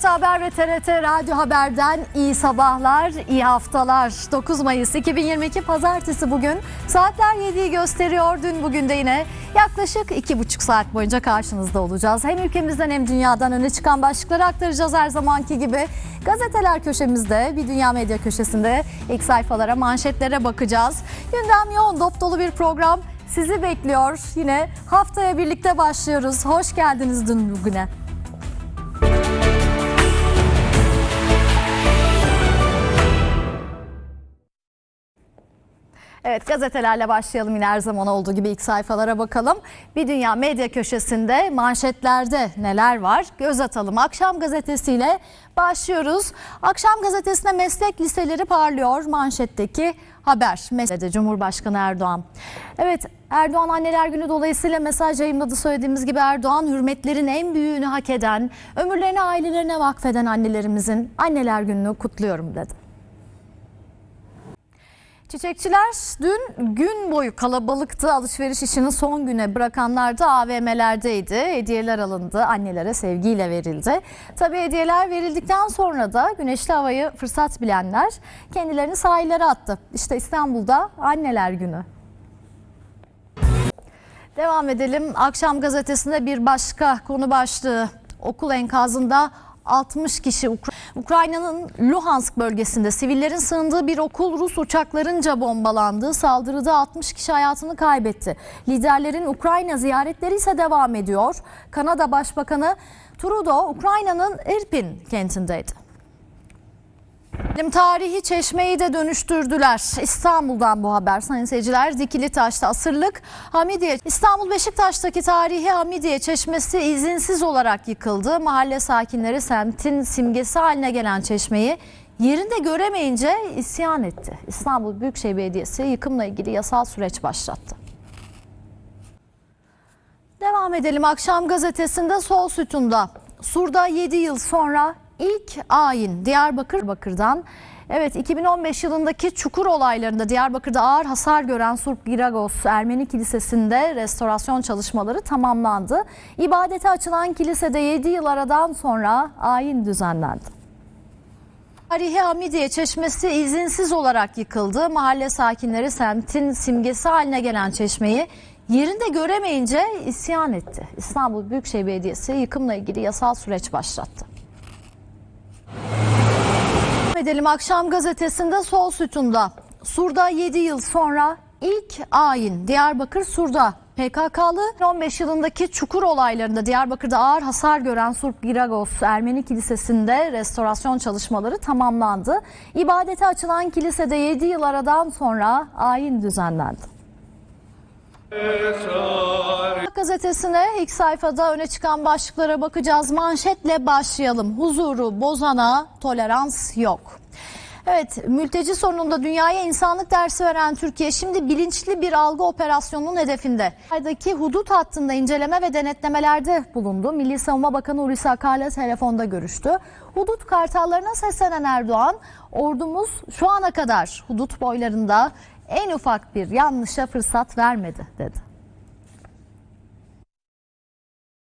TRT Haber ve TRT Radyo Haber'den iyi sabahlar, iyi haftalar. 9 Mayıs 2022 Pazartesi bugün. Saatler 7'yi gösteriyor. Dün bugün de yine yaklaşık 2,5 saat boyunca karşınızda olacağız. Hem ülkemizden hem dünyadan öne çıkan başlıkları aktaracağız her zamanki gibi. Gazeteler köşemizde, bir dünya medya köşesinde ilk sayfalara, manşetlere bakacağız. Gündem yoğun, dop dolu bir program sizi bekliyor. Yine haftaya birlikte başlıyoruz. Hoş geldiniz dün bugüne. Evet gazetelerle başlayalım yine her zaman olduğu gibi ilk sayfalara bakalım. Bir Dünya Medya Köşesi'nde manşetlerde neler var? Göz atalım. Akşam gazetesiyle başlıyoruz. Akşam gazetesinde meslek liseleri parlıyor manşetteki haber. Meslede Cumhurbaşkanı Erdoğan. Evet Erdoğan Anneler Günü dolayısıyla mesaj yayınladı söylediğimiz gibi Erdoğan hürmetlerin en büyüğünü hak eden, ömürlerini ailelerine vakfeden annelerimizin Anneler Günü'nü kutluyorum dedi. Çiçekçiler dün gün boyu kalabalıktı. Alışveriş işini son güne bırakanlar da AVM'lerdeydi. Hediyeler alındı. Annelere sevgiyle verildi. Tabii hediyeler verildikten sonra da güneşli havayı fırsat bilenler kendilerini sahillere attı. İşte İstanbul'da Anneler Günü. Devam edelim. Akşam gazetesinde bir başka konu başlığı. Okul enkazında 60 kişi Ukra- Ukrayna'nın Luhansk bölgesinde sivillerin sığındığı bir okul Rus uçaklarınca bombalandı. Saldırıda 60 kişi hayatını kaybetti. Liderlerin Ukrayna ziyaretleri ise devam ediyor. Kanada Başbakanı Trudeau Ukrayna'nın Irpin kentindeydi. Tarihi çeşmeyi de dönüştürdüler. İstanbul'dan bu haber sayın seyirciler. Dikili Taş'ta asırlık Hamidiye. İstanbul Beşiktaş'taki tarihi Hamidiye çeşmesi izinsiz olarak yıkıldı. Mahalle sakinleri semtin simgesi haline gelen çeşmeyi yerinde göremeyince isyan etti. İstanbul Büyükşehir Belediyesi yıkımla ilgili yasal süreç başlattı. Devam edelim akşam gazetesinde sol sütunda. Sur'da 7 yıl sonra ilk ayin Diyarbakır Bakır'dan Evet 2015 yılındaki çukur olaylarında Diyarbakır'da ağır hasar gören Surp Giragos Ermeni Kilisesi'nde restorasyon çalışmaları tamamlandı. İbadete açılan kilisede 7 yıl aradan sonra ayin düzenlendi. Tarihi Hamidiye Çeşmesi izinsiz olarak yıkıldı. Mahalle sakinleri semtin simgesi haline gelen çeşmeyi yerinde göremeyince isyan etti. İstanbul Büyükşehir Belediyesi yıkımla ilgili yasal süreç başlattı. Edelim akşam gazetesinde sol sütunda. Sur'da 7 yıl sonra ilk ayin Diyarbakır Sur'da PKK'lı 15 yılındaki çukur olaylarında Diyarbakır'da ağır hasar gören Surp Giragos Ermeni Kilisesi'nde restorasyon çalışmaları tamamlandı. İbadete açılan kilisede 7 yıl aradan sonra ayin düzenlendi. Gazetesine ilk sayfada öne çıkan başlıklara bakacağız. Manşetle başlayalım. Huzuru bozana tolerans yok. Evet, mülteci sorununda dünyaya insanlık dersi veren Türkiye şimdi bilinçli bir algı operasyonunun hedefinde. Aydaki hudut hattında inceleme ve denetlemelerde bulundu. Milli Savunma Bakanı Hulusi Akar'la telefonda görüştü. Hudut kartallarına seslenen Erdoğan, ordumuz şu ana kadar hudut boylarında en ufak bir yanlışa fırsat vermedi dedi.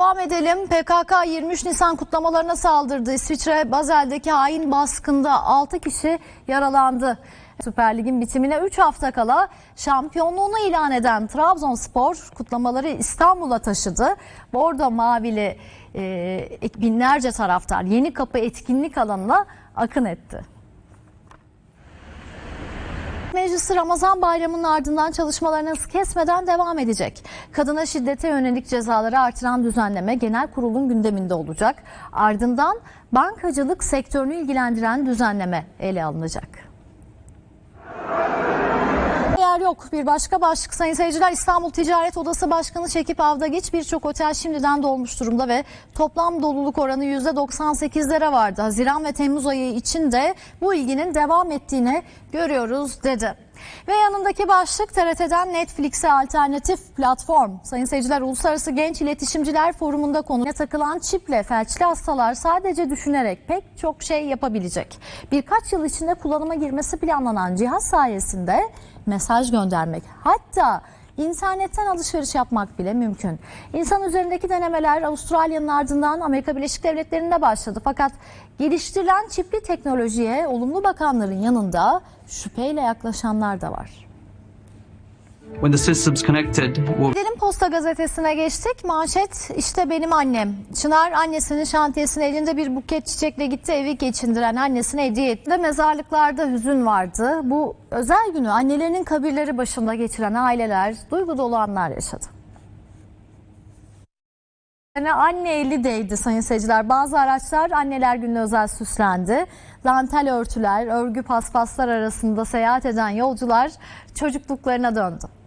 Devam edelim. PKK 23 Nisan kutlamalarına saldırdı. İsviçre Bazel'deki hain baskında 6 kişi yaralandı. Süper Lig'in bitimine 3 hafta kala şampiyonluğunu ilan eden Trabzonspor kutlamaları İstanbul'a taşıdı. Bordo Mavili e, binlerce taraftar Yeni Kapı etkinlik alanına akın etti. Meclisi Ramazan bayramının ardından çalışmalarına kesmeden devam edecek. Kadına şiddete yönelik cezaları artıran düzenleme genel kurulun gündeminde olacak. Ardından bankacılık sektörünü ilgilendiren düzenleme ele alınacak. Yer yok. Bir başka başlık sayın seyirciler İstanbul Ticaret Odası Başkanı Şekip Avdagiç birçok otel şimdiden dolmuş durumda ve toplam doluluk oranı %98'lere vardı. Haziran ve Temmuz ayı için de bu ilginin devam ettiğini görüyoruz dedi. Ve yanındaki başlık TRT'den Netflix'e alternatif platform. Sayın seyirciler Uluslararası Genç İletişimciler Forumu'nda konuya takılan çiple felçli hastalar sadece düşünerek pek çok şey yapabilecek. Birkaç yıl içinde kullanıma girmesi planlanan cihaz sayesinde mesaj göndermek hatta internetten alışveriş yapmak bile mümkün. İnsan üzerindeki denemeler Avustralya'nın ardından Amerika Birleşik Devletleri'nde başladı. Fakat geliştirilen çipli teknolojiye olumlu bakanların yanında şüpheyle yaklaşanlar da var. When the system's connected, we'll Gidelim Posta Gazetesi'ne geçtik. Manşet işte benim annem. Çınar annesinin şantiyesine elinde bir buket çiçekle gitti evi geçindiren annesine hediye etti. Mezarlıklarda hüzün vardı. Bu özel günü annelerinin kabirleri başında geçiren aileler duygu dolu anlar yaşadı. Yani anne eli değdi sayın seyirciler. Bazı araçlar anneler gününe özel süslendi. Dantel örtüler, örgü paspaslar arasında seyahat eden yolcular çocukluklarına döndü.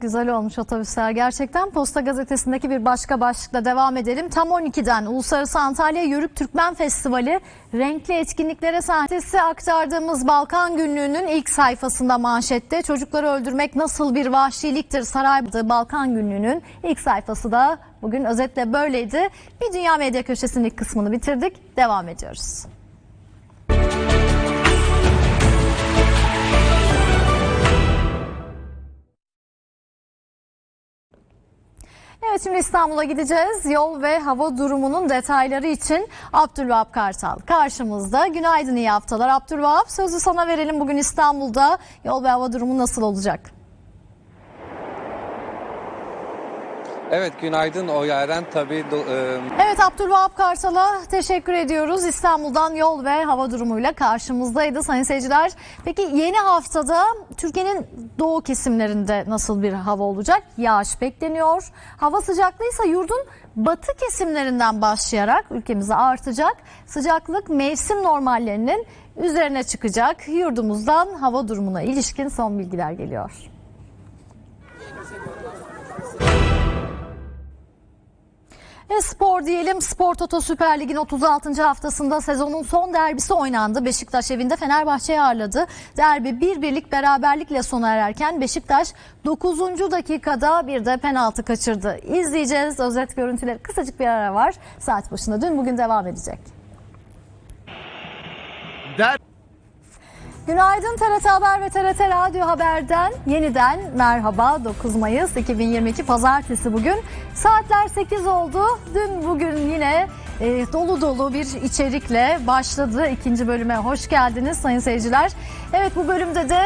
Güzel olmuş otobüsler gerçekten. Posta gazetesindeki bir başka başlıkla devam edelim. Tam 12'den Uluslararası Antalya Yörük Türkmen Festivali renkli etkinliklere sahnesi aktardığımız Balkan Günlüğü'nün ilk sayfasında manşette çocukları öldürmek nasıl bir vahşiliktir saraydı Balkan Günlüğü'nün ilk sayfası da bugün özetle böyleydi. Bir Dünya Medya Köşesi'nin ilk kısmını bitirdik. Devam ediyoruz. Evet şimdi İstanbul'a gideceğiz. Yol ve hava durumunun detayları için Abdülvahap Kartal karşımızda. Günaydın iyi haftalar Abdülvahap. Sözü sana verelim bugün İstanbul'da yol ve hava durumu nasıl olacak? Evet günaydın o Yaren tabii e, Evet Abdülvahap Kartal'a teşekkür ediyoruz. İstanbul'dan yol ve hava durumuyla karşımızdaydı sayın seyirciler. Peki yeni haftada Türkiye'nin doğu kesimlerinde nasıl bir hava olacak? Yağış bekleniyor. Hava sıcaklığı ise yurdun batı kesimlerinden başlayarak ülkemize artacak. Sıcaklık mevsim normallerinin üzerine çıkacak. Yurdumuzdan hava durumuna ilişkin son bilgiler geliyor. Spor diyelim. Spor Toto Süper Lig'in 36. haftasında sezonun son derbisi oynandı. Beşiktaş evinde Fenerbahçe'yi ağırladı. Derbi bir birlik beraberlikle sona ererken Beşiktaş 9. dakikada bir de penaltı kaçırdı. İzleyeceğiz. Özet görüntüleri kısacık bir ara var. Saat başında dün bugün devam edecek. Günaydın TRT Haber ve TRT Radyo Haber'den yeniden merhaba. 9 Mayıs 2022 Pazartesi bugün. Saatler 8 oldu. Dün bugün yine e, dolu dolu bir içerikle başladı ikinci bölüme. Hoş geldiniz sayın seyirciler. Evet bu bölümde de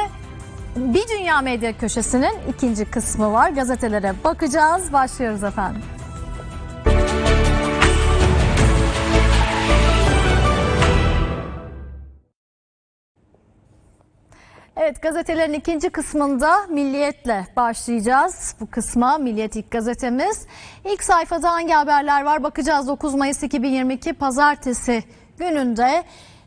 bir Dünya Medya Köşesi'nin ikinci kısmı var. Gazetelere bakacağız. Başlıyoruz efendim. Evet gazetelerin ikinci kısmında Milliyet'le başlayacağız. Bu kısma Milliyet ilk gazetemiz. İlk sayfada hangi haberler var bakacağız 9 Mayıs 2022 Pazartesi gününde.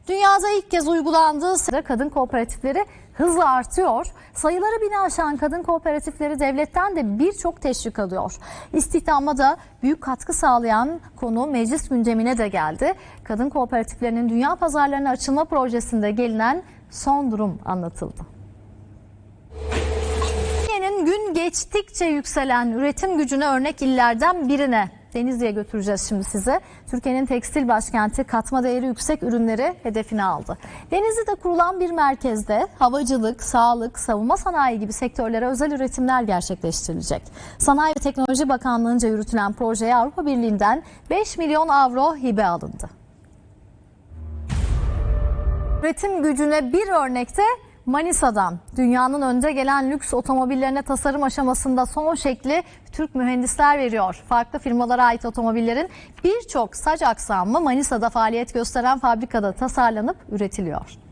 Dünyada ilk kez uygulandığı sırada kadın kooperatifleri hızla artıyor. Sayıları bini aşan kadın kooperatifleri devletten de birçok teşvik alıyor. İstihdama da büyük katkı sağlayan konu meclis gündemine de geldi. Kadın kooperatiflerinin dünya pazarlarına açılma projesinde gelinen son durum anlatıldı. Türkiye'nin gün geçtikçe yükselen üretim gücüne örnek illerden birine Denizli'ye götüreceğiz şimdi size. Türkiye'nin tekstil başkenti katma değeri yüksek ürünleri hedefine aldı. Denizli'de kurulan bir merkezde havacılık, sağlık, savunma sanayi gibi sektörlere özel üretimler gerçekleştirilecek. Sanayi ve Teknoloji Bakanlığı'nca yürütülen projeye Avrupa Birliği'nden 5 milyon avro hibe alındı. Üretim gücüne bir örnekte Manisa'dan dünyanın önde gelen lüks otomobillerine tasarım aşamasında son şekli Türk mühendisler veriyor. Farklı firmalara ait otomobillerin birçok saç aksamı Manisa'da faaliyet gösteren fabrikada tasarlanıp üretiliyor.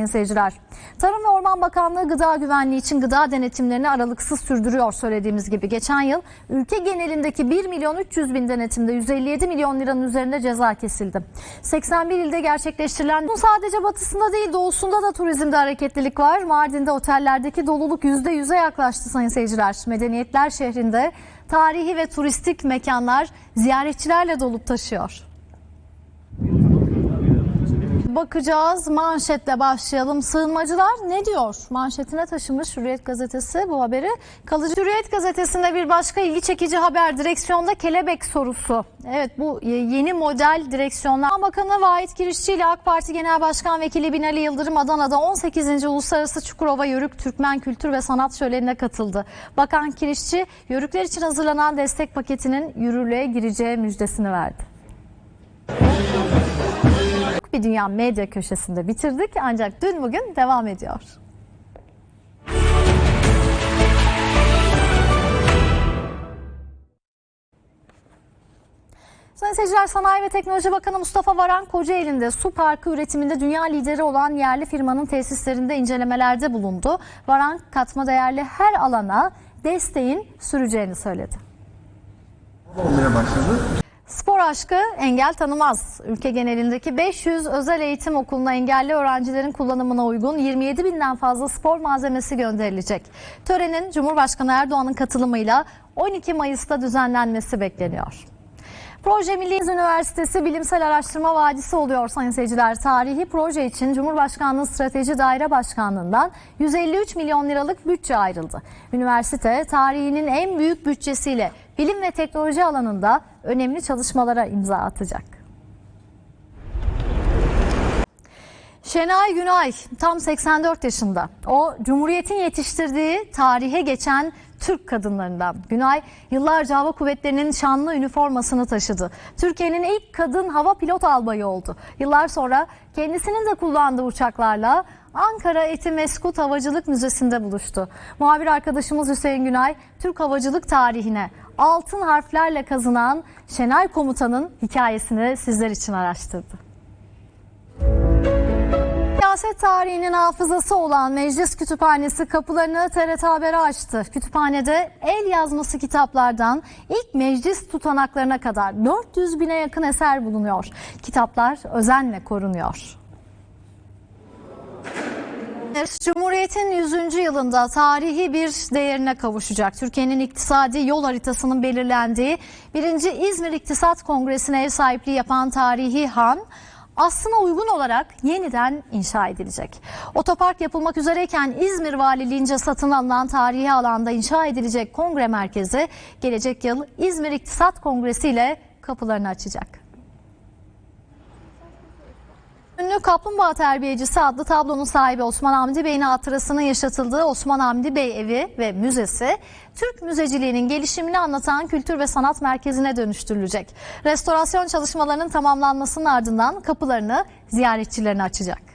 Sayın seyirciler, Tarım ve Orman Bakanlığı gıda güvenliği için gıda denetimlerini aralıksız sürdürüyor söylediğimiz gibi. Geçen yıl ülke genelindeki 1 milyon 300 bin denetimde 157 milyon liranın üzerinde ceza kesildi. 81 ilde gerçekleştirilen bu sadece batısında değil doğusunda da turizmde hareketlilik var. Mardin'de otellerdeki doluluk %100'e yaklaştı sayın seyirciler. Medeniyetler şehrinde tarihi ve turistik mekanlar ziyaretçilerle dolup taşıyor. Bakacağız. Manşetle başlayalım. Sığınmacılar ne diyor? Manşetine taşımış Hürriyet gazetesi bu haberi. Kalıcı Hürriyet gazetesinde bir başka ilgi çekici haber direksiyonda kelebek sorusu. Evet bu yeni model direksiyonlar. Bakanı Vahit Kirişçi ile AK Parti Genel Başkan Vekili Binali Yıldırım Adana'da 18. Uluslararası Çukurova Yörük Türkmen Kültür ve Sanat Şöleni'ne katıldı. Bakan Kirişçi yörükler için hazırlanan destek paketinin yürürlüğe gireceği müjdesini verdi. Bir dünya medya köşesinde bitirdik ancak dün bugün devam ediyor. Sayın seyirciler Sanayi ve Teknoloji Bakanı Mustafa Varan Kocaeli'nde su parkı üretiminde dünya lideri olan yerli firmanın tesislerinde incelemelerde bulundu. Varan katma değerli her alana desteğin süreceğini söyledi. olmaya başladı. Spor aşkı engel tanımaz. Ülke genelindeki 500 özel eğitim okuluna engelli öğrencilerin kullanımına uygun 27 binden fazla spor malzemesi gönderilecek. Törenin Cumhurbaşkanı Erdoğan'ın katılımıyla 12 Mayıs'ta düzenlenmesi bekleniyor. Proje Milli Üniversitesi Bilimsel Araştırma Vadisi oluyor sayın seyirciler. Tarihi proje için Cumhurbaşkanlığı Strateji Daire Başkanlığı'ndan 153 milyon liralık bütçe ayrıldı. Üniversite tarihinin en büyük bütçesiyle bilim ve teknoloji alanında önemli çalışmalara imza atacak. Şenay Günay tam 84 yaşında. O Cumhuriyet'in yetiştirdiği tarihe geçen Türk kadınlarından. Günay yıllarca hava kuvvetlerinin şanlı üniformasını taşıdı. Türkiye'nin ilk kadın hava pilot albayı oldu. Yıllar sonra kendisinin de kullandığı uçaklarla Ankara Etimeskut Havacılık Müzesi'nde buluştu. Muhabir arkadaşımız Hüseyin Günay, Türk havacılık tarihine altın harflerle kazınan Şenay Komutan'ın hikayesini sizler için araştırdı. Siyaset tarihinin hafızası olan Meclis Kütüphanesi kapılarını TRT Haber'e açtı. Kütüphanede el yazması kitaplardan ilk meclis tutanaklarına kadar 400 bine yakın eser bulunuyor. Kitaplar özenle korunuyor. Cumhuriyet'in 100. yılında tarihi bir değerine kavuşacak. Türkiye'nin iktisadi yol haritasının belirlendiği 1. İzmir İktisat Kongresi'ne ev sahipliği yapan tarihi han aslına uygun olarak yeniden inşa edilecek. Otopark yapılmak üzereyken İzmir Valiliğince satın alınan tarihi alanda inşa edilecek kongre merkezi gelecek yıl İzmir İktisat Kongresi ile kapılarını açacak. Ünlü Kaplumbağa Terbiyecisi adlı tablonun sahibi Osman Hamdi Bey'in hatırasının yaşatıldığı Osman Hamdi Bey Evi ve Müzesi, Türk müzeciliğinin gelişimini anlatan kültür ve sanat merkezine dönüştürülecek. Restorasyon çalışmalarının tamamlanmasının ardından kapılarını ziyaretçilerine açacak.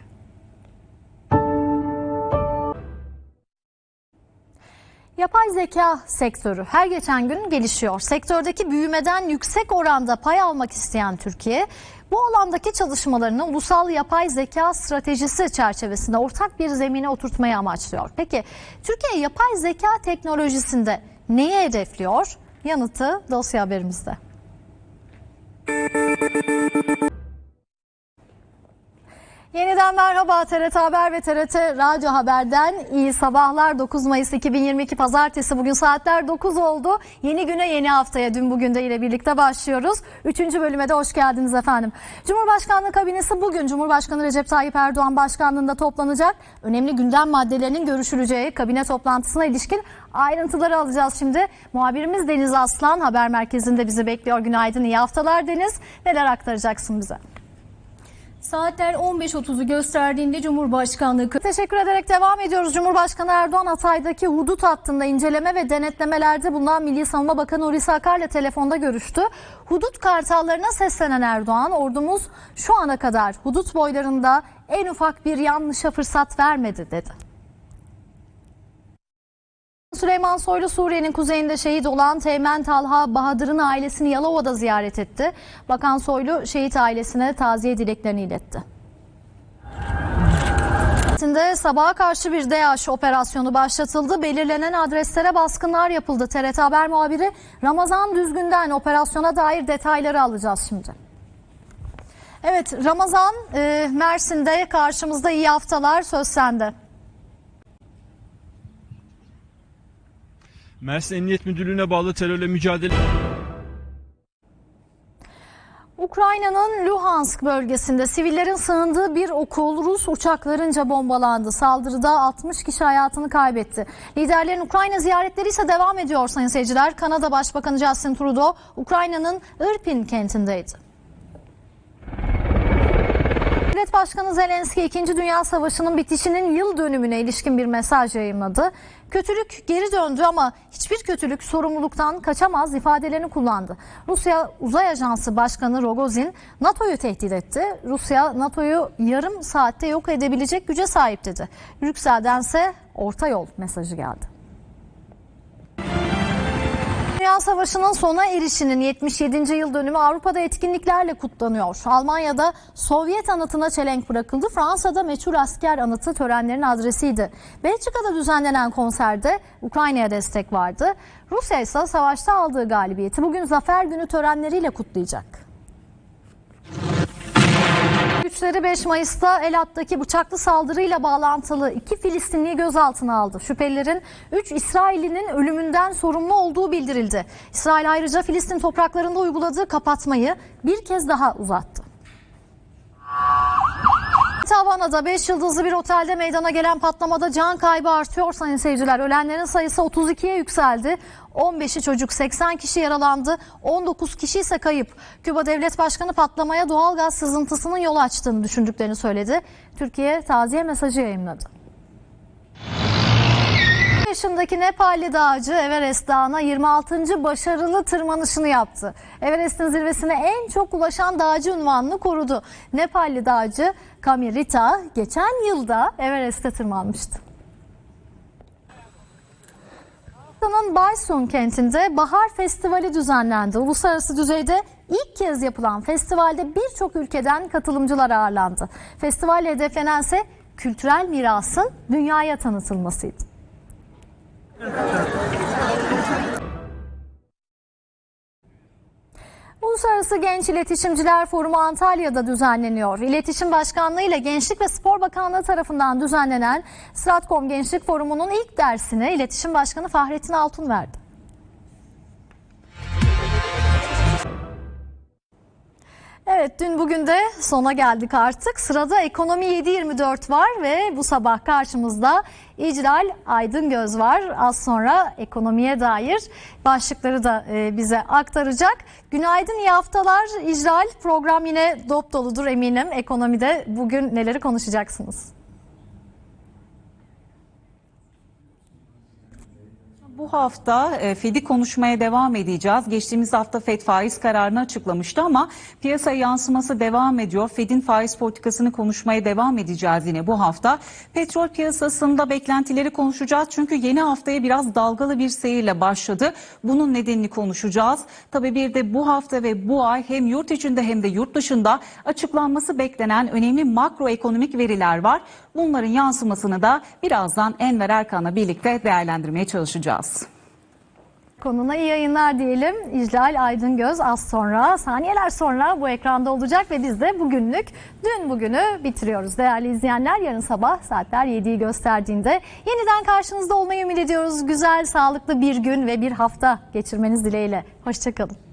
Yapay zeka sektörü her geçen gün gelişiyor. Sektördeki büyümeden yüksek oranda pay almak isteyen Türkiye, bu alandaki çalışmalarını ulusal yapay zeka stratejisi çerçevesinde ortak bir zemine oturtmayı amaçlıyor. Peki Türkiye yapay zeka teknolojisinde neyi hedefliyor? Yanıtı dosya haberimizde. Yeniden merhaba TRT Haber ve TRT Radyo Haber'den iyi sabahlar 9 Mayıs 2022 Pazartesi bugün saatler 9 oldu. Yeni güne yeni haftaya dün bugün de ile birlikte başlıyoruz. Üçüncü bölüme de hoş geldiniz efendim. Cumhurbaşkanlığı kabinesi bugün Cumhurbaşkanı Recep Tayyip Erdoğan başkanlığında toplanacak. Önemli gündem maddelerinin görüşüleceği kabine toplantısına ilişkin ayrıntıları alacağız şimdi. Muhabirimiz Deniz Aslan haber merkezinde bizi bekliyor. Günaydın iyi haftalar Deniz. Neler aktaracaksın bize? Saatler 15.30'u gösterdiğinde Cumhurbaşkanlığı Teşekkür ederek devam ediyoruz. Cumhurbaşkanı Erdoğan Hatay'daki hudut hattında inceleme ve denetlemelerde bulunan Milli Savunma Bakanı Hulusi Akar'la telefonda görüştü. Hudut kartallarına seslenen Erdoğan, ordumuz şu ana kadar hudut boylarında en ufak bir yanlışa fırsat vermedi dedi. Süleyman Soylu Suriye'nin kuzeyinde şehit olan Teğmen Talha Bahadır'ın ailesini Yalova'da ziyaret etti. Bakan Soylu şehit ailesine taziye dileklerini iletti. Mersin'de sabaha karşı bir DAEŞ operasyonu başlatıldı. Belirlenen adreslere baskınlar yapıldı. TRT Haber muhabiri Ramazan Düzgün'den operasyona dair detayları alacağız şimdi. Evet Ramazan e, Mersin'de karşımızda iyi haftalar söz sende. Mersin Emniyet Müdürlüğü'ne bağlı terörle mücadele Ukrayna'nın Luhansk bölgesinde sivillerin sığındığı bir okul Rus uçaklarınca bombalandı. Saldırıda 60 kişi hayatını kaybetti. Liderlerin Ukrayna ziyaretleri ise devam ediyor sayın seyirciler. Kanada Başbakanı Justin Trudeau Ukrayna'nın Irpin kentindeydi. Devlet Başkanı Zelenski 2. Dünya Savaşı'nın bitişinin yıl dönümüne ilişkin bir mesaj yayınladı. Kötülük geri döndü ama hiçbir kötülük sorumluluktan kaçamaz ifadelerini kullandı. Rusya Uzay Ajansı Başkanı Rogozin NATO'yu tehdit etti. Rusya NATO'yu yarım saatte yok edebilecek güce sahip dedi. Brüksel'dense orta yol mesajı geldi. Dünya Savaşı'nın sona erişinin 77. yıl dönümü Avrupa'da etkinliklerle kutlanıyor. Almanya'da Sovyet anıtına çelenk bırakıldı. Fransa'da meçhul asker anıtı törenlerin adresiydi. Belçika'da düzenlenen konserde Ukrayna'ya destek vardı. Rusya ise savaşta aldığı galibiyeti bugün Zafer Günü törenleriyle kutlayacak. Güçleri 5 Mayıs'ta Elat'taki bıçaklı saldırıyla bağlantılı iki Filistinliyi gözaltına aldı. Şüphelilerin 3 İsraillinin ölümünden sorumlu olduğu bildirildi. İsrail ayrıca Filistin topraklarında uyguladığı kapatmayı bir kez daha uzattı. Havana'da 5 yıldızlı bir otelde meydana gelen patlamada can kaybı artıyor sayın seyirciler. Ölenlerin sayısı 32'ye yükseldi. 15'i çocuk 80 kişi yaralandı. 19 kişi ise kayıp. Küba Devlet Başkanı patlamaya doğal gaz sızıntısının yol açtığını düşündüklerini söyledi. Türkiye taziye mesajı yayınladı. yaşındaki Nepalli dağcı Everest Dağı'na 26. başarılı tırmanışını yaptı. Everest'in zirvesine en çok ulaşan dağcı unvanını korudu. Nepalli dağcı Kamirita geçen yılda Everest'e tırmanmıştı. Pakistan'ın Baysun kentinde Bahar Festivali düzenlendi. Uluslararası düzeyde ilk kez yapılan festivalde birçok ülkeden katılımcılar ağırlandı. Festivalle hedeflenense kültürel mirasın dünyaya tanıtılmasıydı. Uluslararası Genç İletişimciler Forumu Antalya'da düzenleniyor. İletişim Başkanlığı ile Gençlik ve Spor Bakanlığı tarafından düzenlenen Stratcom Gençlik Forumu'nun ilk dersini İletişim Başkanı Fahrettin Altun verdi. Evet dün bugün de sona geldik artık. Sırada Ekonomi 724 var ve bu sabah karşımızda İclal Aydıngöz var. Az sonra ekonomiye dair başlıkları da e, bize aktaracak. Günaydın iyi haftalar İclal. Program yine dop doludur eminim. Ekonomide bugün neleri konuşacaksınız? Bu hafta e, Fed'i konuşmaya devam edeceğiz. Geçtiğimiz hafta Fed faiz kararını açıklamıştı ama piyasa yansıması devam ediyor. Fed'in faiz politikasını konuşmaya devam edeceğiz yine bu hafta. Petrol piyasasında beklentileri konuşacağız. Çünkü yeni haftaya biraz dalgalı bir seyirle başladı. Bunun nedenini konuşacağız. Tabii bir de bu hafta ve bu ay hem yurt içinde hem de yurt dışında açıklanması beklenen önemli makroekonomik veriler var. Bunların yansımasını da birazdan Enver Erkan'la birlikte değerlendirmeye çalışacağız. Konuna iyi yayınlar diyelim. İclal Aydıngöz az sonra, saniyeler sonra bu ekranda olacak ve biz de bugünlük dün bugünü bitiriyoruz. Değerli izleyenler yarın sabah saatler 7'yi gösterdiğinde yeniden karşınızda olmayı ümit ediyoruz. Güzel, sağlıklı bir gün ve bir hafta geçirmeniz dileğiyle. Hoşçakalın.